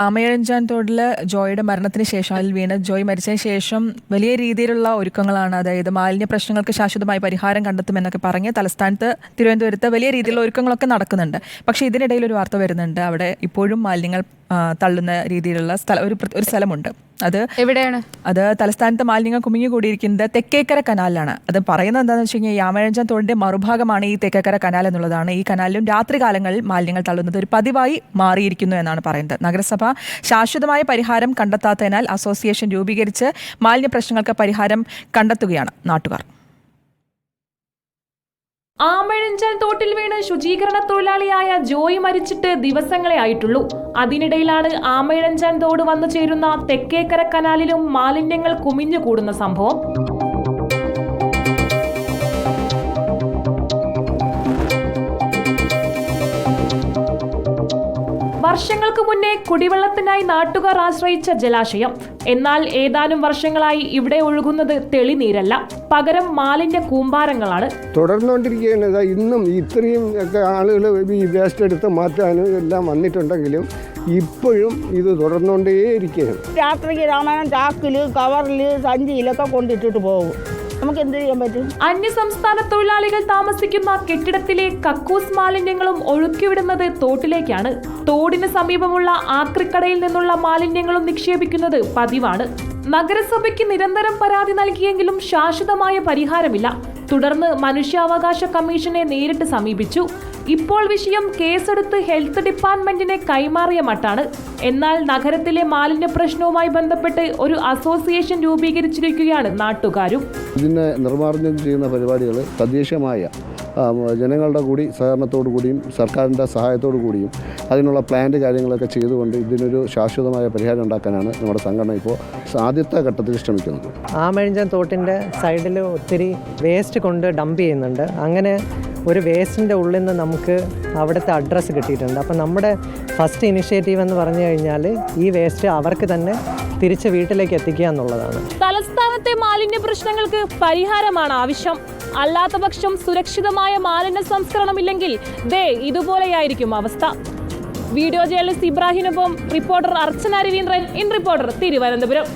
ആമയഴഞ്ചാൻ തോടിൽ ജോയുടെ മരണത്തിന് ശേഷം അതിൽ വീണ് ജോയ് മരിച്ചതിന് ശേഷം വലിയ രീതിയിലുള്ള ഒരുക്കങ്ങളാണ്. അതായത് മാലിന്യ പ്രശ്നങ്ങൾക്ക് ശാശ്വതമായി പരിഹാരം കണ്ടെത്തുമെന്നൊക്കെ പറഞ്ഞ് തലസ്ഥാനത്ത് തിരുവനന്തപുരത്ത് വലിയ രീതിയിലുള്ള ഒരുക്കങ്ങളൊക്കെ നടക്കുന്നുണ്ട്. പക്ഷേ ഇതിനിടയിൽ ഒരു വാർത്ത വരുന്നുണ്ട്. അവിടെ ഇപ്പോഴും മാലിന്യങ്ങൾ തള്ളുന്ന രീതിയിലുള്ള സ്ഥലം ഒരു ഒരു സ്ഥലമുണ്ട്. അത് എവിടെയാണ്? അത് തലസ്ഥാനത്ത് മാലിന്യങ്ങൾ കുമിഞ്ഞു കൂടിയിരിക്കുന്നത് തെക്കേക്കര കനാലിലാണ്. അത് പറയുന്നത് എന്താണെന്ന് വെച്ച് കഴിഞ്ഞാൽ യാമഴഞ്ചാൻ തോടിന്റെ മറുഭാഗമാണ് ഈ തെക്കേക്കര കനാൽ എന്നുള്ളതാണ്. ഈ കനാലിലും രാത്രികാലങ്ങളിൽ മാലിന്യങ്ങൾ തള്ളുന്നത് ഒരു പതിവായി മാറിയിരിക്കുന്നു എന്നാണ് പറയുന്നത്. നഗരസഭ ശാശ്വതമായ പരിഹാരം കണ്ടെത്താത്തതിനാൽ അസോസിയേഷൻ രൂപീകരിച്ച് മാലിന്യ പ്രശ്നങ്ങൾക്ക് പരിഹാരം കണ്ടെത്തുകയാണ് നാട്ടുകാർ. ആമഴഞ്ചാൻ തോട്ടിൽ വീണ് ശുചീകരണ തൊഴിലാളിയായ ജോയി മരിച്ചിട്ട് ദിവസങ്ങളെ ആയിട്ടുള്ളൂ. അതിനിടയിലാണ് ആമഴഞ്ചാൻ തോട് വന്നു ചേരുന്ന തെക്കേക്കര കനാലിലും മാലിന്യങ്ങൾ കുമിഞ്ഞുകൂടുന്ന സംഭവം. വർഷങ്ങൾക്ക് മുന്നേ കുടിവെള്ളത്തിനായി നാട്ടുകാർ ആശ്രയിച്ച ജലാശയം. എന്നാൽ ഏതാനും വർഷങ്ങളായി ഇവിടെ ഒഴുകുന്നത് തെളിനീരല്ല. പകരം മാലിന്യ കൂമ്പാരങ്ങളാണ്. തുടർന്നുകൊണ്ടിരിക്കുകയാണ്. ഇന്നും ഇത്രയും ഒക്കെ ആളുകൾ ഈ വേസ്റ്റ് എടുത്ത് മാറ്റാനും എല്ലാം വന്നിട്ടുണ്ടെങ്കിലും ഇപ്പോഴും ഇത് തുടർന്നുകൊണ്ടേയിരിക്കുകയാണ്. രാത്രിക്ക് രാമായണം ചാക്കിൽ കവറിൽ സഞ്ചിയിലൊക്കെ കൊണ്ടിട്ടിട്ട് പോകും. നമുക്ക് എന്ത് ചെയ്യാൻ പറ്റും? അന്യസംസ്ഥാന തൊഴിലാളികൾ താമസിക്കുന്ന കെട്ടിടത്തിലെ കക്കൂസ് മാലിന്യങ്ങളും ഒഴുക്കിവിടുന്നത് തോട്ടിലേക്കാണ്. തോടിന് സമീപമുള്ള ആക്രിക്കടയിൽ നിന്നുള്ള മാലിന്യങ്ങളും നിക്ഷേപിക്കുന്നത് പതിവാണ്. നഗരസഭയ്ക്ക് നിരന്തരം പരാതി നൽകിയെങ്കിലും ശാശ്വതമായ പരിഹാരമില്ല. തുടർന്ന് മനുഷ്യാവകാശ കമ്മീഷനെ നേരിട്ട് സമീപിച്ചു. ഇപ്പോൾ വിഷയം കേസെടുത്ത് ഹെൽത്ത് ഡിപ്പാർട്ട്മെന്റിനെ കൈമാറിയ മട്ടാണ്. എന്നാൽ നഗരത്തിലെ മാലിന്യ പ്രശ്നവുമായി ബന്ധപ്പെട്ട് ഒരു അസോസിയേഷൻ രൂപീകരിച്ചിരിക്കുകയാണ് നാട്ടുകാരും. ഇതിനെ നിർമ്മാർജനം ചെയ്യുന്ന പരിപാടികൾ തദ്ദേശീയമായ ജനങ്ങളുടെ കൂടി സഹകരണത്തോടു കൂടിയും സർക്കാരിന്റെ സഹായത്തോടു കൂടിയും അതിനുള്ള പ്ലാന്റ് കാര്യങ്ങളൊക്കെ ചെയ്തുകൊണ്ട് ഇതിനൊരു ശാശ്വതമായ പരിഹാരം ഉണ്ടാക്കാനാണ് നമ്മുടെ സംഘടന ഇപ്പോൾ ആദ്യത്തെ ഘട്ടത്തിൽ ശ്രമിക്കുന്നത്. ആ ആമഴിഞ്ചൻ തോട്ടിന്റെ സൈഡിൽ ഒത്തിരി വേസ്റ്റ് കൊണ്ട് ഡംപ് ചെയ്യുന്നുണ്ട്. അങ്ങനെ ഒരു വേസ്റ്റിന്റെ ഉള്ളിൽ നിന്ന് നമുക്ക് അവിടുത്തെ അഡ്രസ്സ് കിട്ടിയിട്ടുണ്ട്. അപ്പം നമ്മുടെ ഫസ്റ്റ് ഇനിഷ്യേറ്റീവ് എന്ന് പറഞ്ഞു കഴിഞ്ഞാൽ ഈ വേസ്റ്റ് അവർക്ക് തന്നെ തിരിച്ച് വീട്ടിലേക്ക് എത്തിക്കുക എന്നുള്ളതാണ്. തലസ്ഥാനത്തെ മാലിന്യ പ്രശ്നങ്ങൾക്ക് പരിഹാരമാണ് ആവശ്യം. അല്ലാത്ത പക്ഷം സുരക്ഷിതമായ മാലിന്യ സംസ്കരണമില്ലെങ്കിൽ ദേ ഇതുപോലെയായിരിക്കും അവസ്ഥ. Video journalist ഇബ്രാഹിമിനൊപ്പം reporter Archana Raveendran in reporter Thiruvananthapuram.